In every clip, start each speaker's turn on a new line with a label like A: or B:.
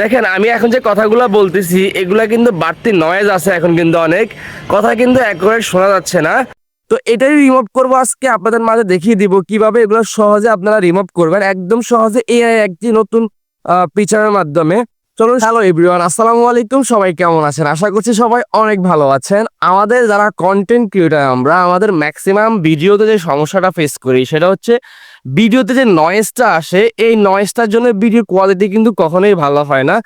A: দেখেন, আমি এখন যে কথাগুলো বলতেছি, এগুলা কিন্তু বাড়তি নয়েজ আছে এখন কিন্তু অনেক। কথা কিন্তু একবারে শোনা যাচ্ছে না। তো এটাই রিমুভ করব আজকে, আপনাদের মাঝে দেখিয়ে দিব কীভাবে এগুলো সহজে আপনারা রিমুভ করবেন। একদম সহজে এআই একটি নতুন ফিচারের মাধ্যমে। চলুন হ্যালো এভরিওয়ান আসসালামু আলাইকুম, সবাই কেমন আছেন? আশা করছি সবাই অনেক ভালো আছেন। আমাদের যারা কন্টেন্ট ক্রিয়েটার আমরা আমাদের ম্যাক্সিমাম ভিডিওতে যে সমস্যাটা ফেস করি, সেটা হচ্ছে ভিডিওতে যে নয়েজটা আসে, এই নয়েজটার জন্য ভিডিও কোয়ালিটি কিন্তু কখনোই ভালো হয় না।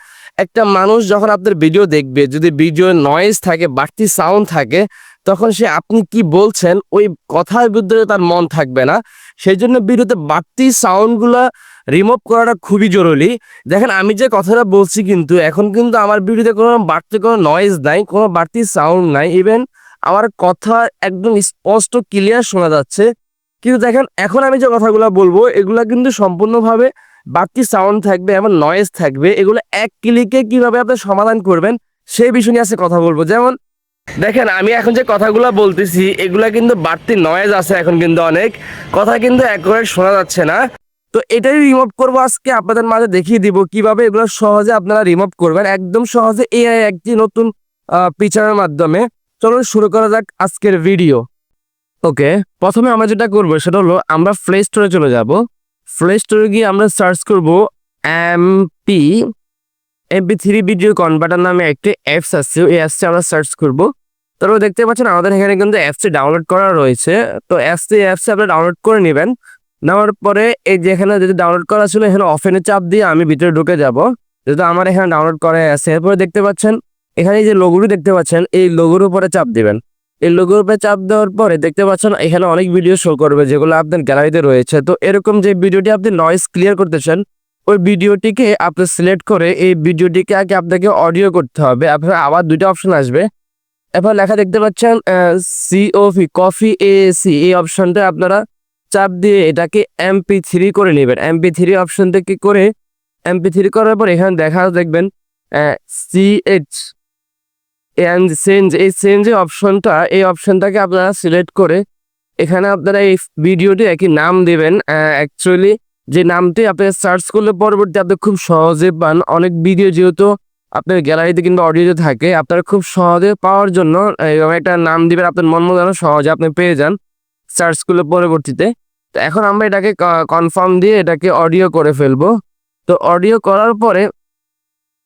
A: একটা মানুষ যখন আপনার ভিডিও দেখবে, যদি ভিডিও নয়েজ থাকে, বাড়তি সাউন্ড থাকে, তখন সে আপনি কি বলছেন, ওই কথার বিরুদ্ধে তার মন থাকবে না। সেই জন্য ভিডিওতে বাড়তি সাউন্ডগুলো রিমুভ করাটা খুবই জরুরি। দেখেন, আমি যে কথাটা বলছি কিন্তু, এখন কিন্তু আমার ভিডিওতে কোনো বাড়তি কোনো নয়েজ নাই, কোনো বাড়তি সাউন্ড নাই। ইভেন আমার কথা একদম স্পষ্ট ক্লিয়ার শোনা যাচ্ছে। কিন্তু দেখেন, এখন আমি যে কথাগুলো বলব, এগুলা কিন্তু সম্পূর্ণভাবে বাড়তি সাউন্ড থাকবে এমন নয়েজ থাকবে। এগুলো এক ক্লিকে কীভাবে আপনি সমাধান করবেন, সেই বিষয় নিয়ে আজকে কথা বলব। যেমন, দেখেন, আমি এখন যে কথাগুলো বলতেছি, এগুলা কিন্তু বাড়তি নয়েজ আছে এখন কিন্তু অনেক। কথা কিন্তু একবারে শোনা যাচ্ছে না। তো এটাই রিমুভ করব আজকে, আপনাদের মাঝে দেখিয়ে দিব কীভাবে এগুলো সহজে আপনারা রিমুভ করবেন। একদম সহজে এআই একটি নতুন ফিচারের মাধ্যমে। চলুন শুরু করা যাক আজকের ভিডিও ওকে, প্রথমে আমরা যেটা করব সেটা হলো আমরা প্লে স্টোরে চলে যাব। প্লে স্টোরে গিয়ে আমরা সার্চ করব MP MP three video converter নামে একটি অ্যাপস আছে এই অ্যাপসটি আমরা সার্চ করব। তারপর দেখতে পাচ্ছেন আমাদের এখানে কিন্তু অ্যাপসটি ডাউনলোড করা রয়েছে। তো অ্যাপসটি অ্যাপসটি আপনারা ডাউনলোড করে নেবেন। নেওয়ার পরে এই যেখানে যদি ডাউনলোড করা ছিল, এখানে অফেনে চাপ দিয়ে আমি ভিতরে ঢুকে যাব। যেহেতু আমার এখানে ডাউনলোড করা আছে, এরপরে দেখতে পাচ্ছেন, এখানে যে লোগোটি দেখতে পাচ্ছেন, এই লোগোর উপরে চাপ দিবেন। এই লোগোর উপরে চাপ দেওয়ার পরে দেখতে পাচ্ছেন এখানে অনেক ভিডিও শো করবে, যেগুলো আপনার গ্যালারিতে রয়েছে। তো এরকম যে ভিডিওটি আপনি নয়েজ ক্লিয়ার করতেছেন, ওই ভিডিওটিকে আপনি সিলেক্ট করে এই ভিডিওটিকে আগে আপনাকে অডিও করতে হবে। আপনার আবার দুইটা অপশন আসবে। এরপর লেখা দেখতে পাচ্ছেন সিওভি কফি এ সি এই অপশনটা আপনারা চাপ দিয়ে এটাকে এমপি থ্রি করে নেবেন। এমপি থ্রি অপশন থেকে করে এমপি থ্রি করার পর এখানে দেখা, দেখবেন সিএইচ এন্ড চেঞ্জ এই চেঞ্জ অপশনটা এই অপশনটাকে আপনারা সিলেক্ট করে এখানে আপনারা এই ভিডিওটি একই নাম দেবেন। অ্যাকচুয়ালি যে নামটি আপনি সার্চ করলে পরবর্তী আপনি খুব সহজে পান। অনেক ভিডিও যেহেতু আপনার গ্যালারিতে কিংবা অডিওতে থাকে, আপনারা খুব সহজে পাওয়ার জন্য এরকম একটা নাম দিবেন, আপনার মন মতো সহজে আপনি পেয়ে যান সার্চ করলে পরবর্তীতে। তো এখন আমরা এটাকে কনফার্ম দিয়ে এটাকে অডিও করে ফেলব। তো অডিও করার পরে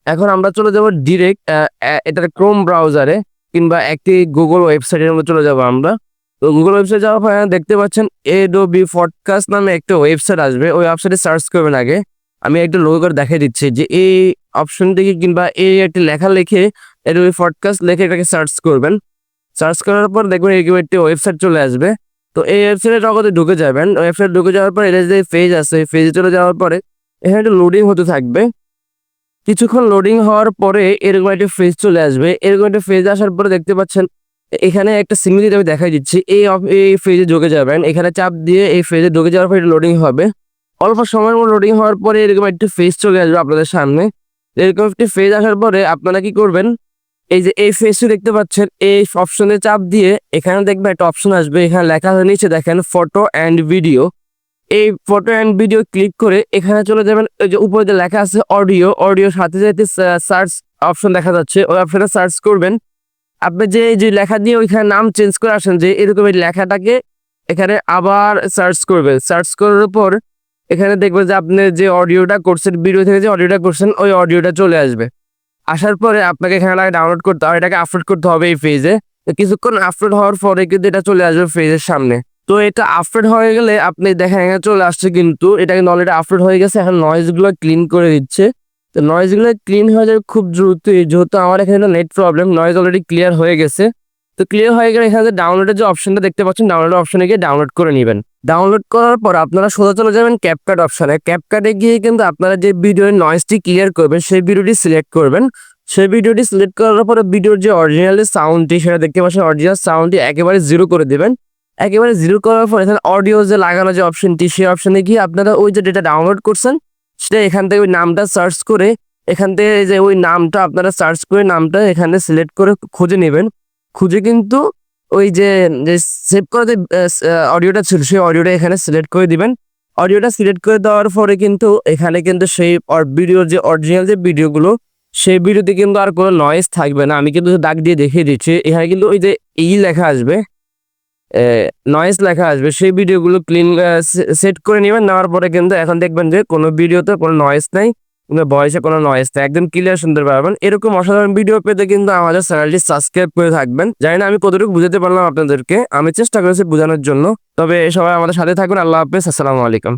A: এখন আমরা চলে যাব ডিরেক্ট এটার ক্রোম ব্রাউজারে কিংবা একটি গুগল ওয়েবসাইটের মধ্যে চলে যাব আমরা। তো গুগল ওয়েবসাইট যাওয়ার পরে দেখতে পাচ্ছেন এ ডো বি ফডকাস্ট নামে একটা ওয়েবসাইট আসবে। ওই ওয়েবসাইটে সার্চ করবেন আগে। আমি একটা লোগো করে দেখিয়ে দিচ্ছি যে এই অপশনটিকে কিংবা এই একটি লেখা লিখে ওই ফডকাস্ট লিখে এটাকে সার্চ করবেন। সার্চ করার পর দেখবেন এরকম একটি ওয়েবসাইট চলে আসবে। তো এই ওয়েবসাইটে জগতে ঢুকে যাবেন। ওয়েবসাইট ঢুকে যাওয়ার পর এটা যে পেজ আছে পেজে চলে যাওয়ার পরে এখানে একটা লোডিং হতে থাকবে। কিছুক্ষণ লোডিং হওয়ার পরে এরকম একটা ফেজ চলে আসবে। এরকম একটা ফেজ আসার পরে দেখতে পাচ্ছেন, এখানে একটা সিমিলিটি আমি দেখাই দিচ্ছি। এই এই ফেজে ঢুকে যাবেন। এখানে চাপ দিয়ে এই ফেজে ঢুকে যাওয়ার পর লোডিং হবে। অল্প সময়ের মধ্যে লোডিং হওয়ার পরে এরকম একটা ফেজ চলে আসবে আপনাদের সামনে। এরকম একটি ফেজ আসার পরে আপনারা কি করবেন, এই যে এই ফেজটি দেখতে পাচ্ছেন, এই অপশনে চাপ দিয়ে এখানে দেখবেন একটা অপশন আসবে। এখানে লেখা আছে নিচে দেখেন ফটো অ্যান্ড ভিডিও এই ফটো অ্যান্ড ভিডিও ক্লিক করে এখানে চলে যাবেন। ওই যে উপরে যে লেখা আছে অডিও অডিও সাথে সাথে সার্চ অপশন দেখা যাচ্ছে। ওই অপশনে সার্চ করবেন। আপনি যে যে লেখা দিয়ে ওইখানে নাম চেঞ্জ করে আসেন যে এরকম এই লেখাটাকে এখানে আবার সার্চ করবেন। সার্চ করার পর এখানে দেখবেন যে আপনি যে অডিওটা করছেন ভিডিও থেকে যে অডিওটা করছেন, ওই অডিওটা চলে আসবে। আসার পরে আপনাকে এখানে ডাউনলোড করতে হবে। এটাকে আপলোড করতে হবে এই পেজে কিছুক্ষণ আপলোড হওয়ার পরে কিন্তু এটা চলে আসবে পেজের সামনে। তো এটা আপডেট হয়ে গেলে আপনি দেখেন, এখানে চলে আসছে কিন্তু, এটা কিন্তু অলরেডি আপডেট হয়ে গেছে, এখন নয়েজগুলো ক্লিন করে দিচ্ছে। তো নয়েজগুলো ক্লিন হয়ে যাবে খুব দ্রুত যেহেতু আমার এখানে net problem noise already clear হয়ে গেছে। তো ক্লিয়ার হয়ে গেলে এখানে ডাউনলোডের যে অপশনটা দেখতে পাচ্ছেন ডাউনলোড অপশনে গিয়ে ডাউনলোড করে নেবেন। ডাউনলোড করার পর আপনারা সোজা চলে যাবেন ক্যাপকাট অপশনে ক্যাপকাটে গিয়ে কিন্তু আপনারা যে ভিডিওর নয়েজটি ক্লিয়ার করবেন, সেই ভিডিওটি সিলেক্ট করবেন। সেই ভিডিওটি সিলেক্ট করার পরে ভিডিওর যে অরিজিনাল সাউন্ডটি সেটা দেখতে পাচ্ছেন অরিজিনাল সাউন্ডটি একেবারে জিরো করে দিবেন। একেবারে জিরো করার পর এখানে অডিও যে লাগানো যে অপশনটি সেই অপশনে গিয়ে আপনারা ওই যে ডেটা ডাউনলোড করছেন, সেটা এখান থেকে ওই নামটা সার্চ করে, এখান থেকে যে ওই নামটা আপনারা সার্চ করে নামটা এখানে সিলেক্ট করে খুঁজে নেবেন। খুঁজে কিন্তু ওই যে সেভ করা যে অডিওটা ছিল, সেই অডিওটা এখানে সিলেক্ট করে দিবেন। অডিওটা সিলেক্ট করে দেওয়ার পরে কিন্তু এখানে কিন্তু সেই ভিডিওর যে অরিজিনাল যে ভিডিওগুলো সেই ভিডিওতে কিন্তু আর কোনো নয়েজ থাকবে না। আমি কিন্তু দাগ দিয়ে দেখিয়ে দিচ্ছি। এখানে কিন্তু ওই যে ই লেখা আসবে। নয়েজ লেখা আসবে। সেই ভিডিওগুলো ক্লিন সেট করে নেবেন। নেওয়ার পরে কিন্তু এখন দেখবেন যে কোনো ভিডিওতে কোনো নয়েস নাই কিন্তু ভয়েসে কোনো নয়েস নেই। একদম ক্লিয়ার শুনতে পারবেন এরকম অসাধারণ ভিডিও পেতে কিন্তু আমাদের চ্যানেলটি সাবস্ক্রাইব করে থাকবেন। জানি না আমি কতটুকু বুঝাতে পারলাম আপনাদেরকে। আমি চেষ্টা করেছি বোঝানোর জন্য। তবে সবাই আমাদের সাথে থাকুন। আল্লাহ হাফেজ। আসসালামু আলাইকুম।